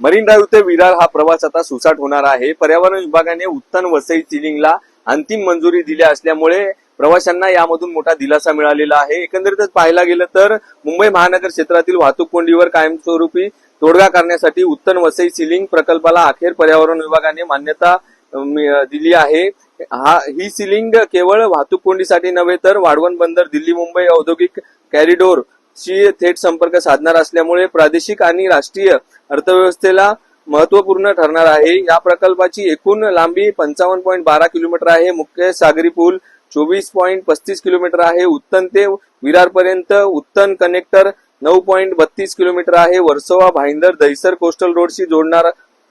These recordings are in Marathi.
मरीन ड्राईव्ह ते विरार हा प्रवास आता सुसाट होणार आहे. पर्यावरण विभागाने उत्तन वसई सिलिंगला अंतिम मंजुरी दिली असल्यामुळे प्रवाशांना यामधून मोठा दिलासा मिळालेला आहे. एकंदरीतच पाहायला गेलं तर मुंबई महानगर क्षेत्रातील वाहतूक कोंडीवर कायमस्वरूपी तोडगा करण्यासाठी उत्तन वसई सिलिंग प्रकल्पाला अखेर पर्यावरण विभागाने मान्यता दिली आहे. हा ही सिलिंग केवळ वाहतूक कोंडीसाठी नव्हे तर वाढवण बंदर दिल्ली मुंबई औद्योगिक कॅरिडोर शी थेट संपर्क साधणार असल्यामुळे प्रादेशिक आणि राष्ट्रीय अर्थव्यवस्थेला महत्त्वपूर्ण ठरणार आहे. या प्रकल्पाची एकूण लांबी पंचावन्न पॉईंट बारा किलोमीटर आहे. मुख्य सागरी पूल चोवीस पॉईंट पस्तीस किलोमीटर आहे. उत्तन ते विरार पर्यंत उत्तन कनेक्टर नऊ पॉईंट बत्तीस किलोमीटर आहे. वर्सोवा भाईंदर दहिसर कोस्टल रोडशी जोडणारा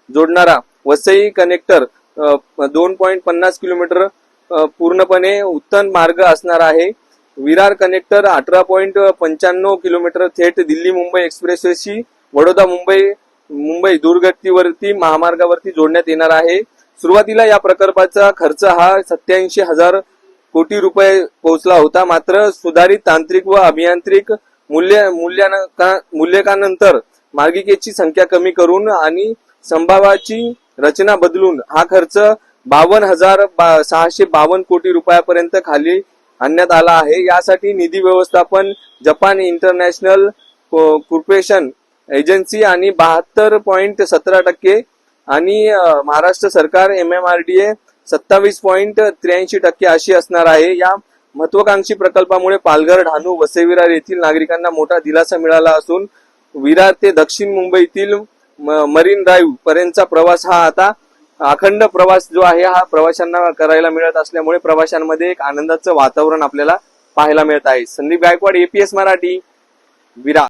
जोडणारा वसई कनेक्टर दोन पॉईंट पन्नास किलोमीटर पूर्णपणे उत्तन मार्ग असणार आहे. विरार कनेक्टर अठरा पॉईंट पंच्याण्णव किलोमीटर थेट दिल्ली मुंबई एक्सप्रेसवेशी वडोदा मुंबई मुंबई दुर्गतीवरती महामार्गावरती जोडण्यात येणार आहे. सुरुवातीला या प्रकल्पाचा खर्च हा सत्याऐंशी हजार कोटी रुपये पोहोचला होता. मात्र सुधारित तांत्रिक व अभियांत्रिक मूल्य मूल्यांका मूल्यकानंतर मार्गिकेची संख्या कमी करून आणि संभावाची रचना बदलून हा खर्च बावन्न हजार बा- सहाशे बावन्न कोटी रुपयापर्यंत खाली आणण्यात आला आहे. यासाठी निधी व्यवस्थापन Japan international co- corporation agency आणि बहात्तर पॉईंट सतरा टक्के आणि महाराष्ट्र सरकार M M R D A सत्तावीस पॉईंट त्र्याऐंशी टक्के अशी असणार आहे. या महत्वाकांक्षी प्रकल्पामुळे पालघर डहाणू वसई विरार येथील नागरिकांना मोठा दिलासा मिळाला असून विरार ते दक्षिण मुंबईतील म- मरीन ड्राईव्ह पर्यंतचा प्रवास हा आता अखंड प्रवास जो आहे हा प्रवाशांना करायला मिळत असल्यामुळे प्रवाशांमध्ये एक आनंदाचं वातावरण आपल्याला पाहायला मिळत आहे. संदीप गायकवाड एपीएस मराठी विरा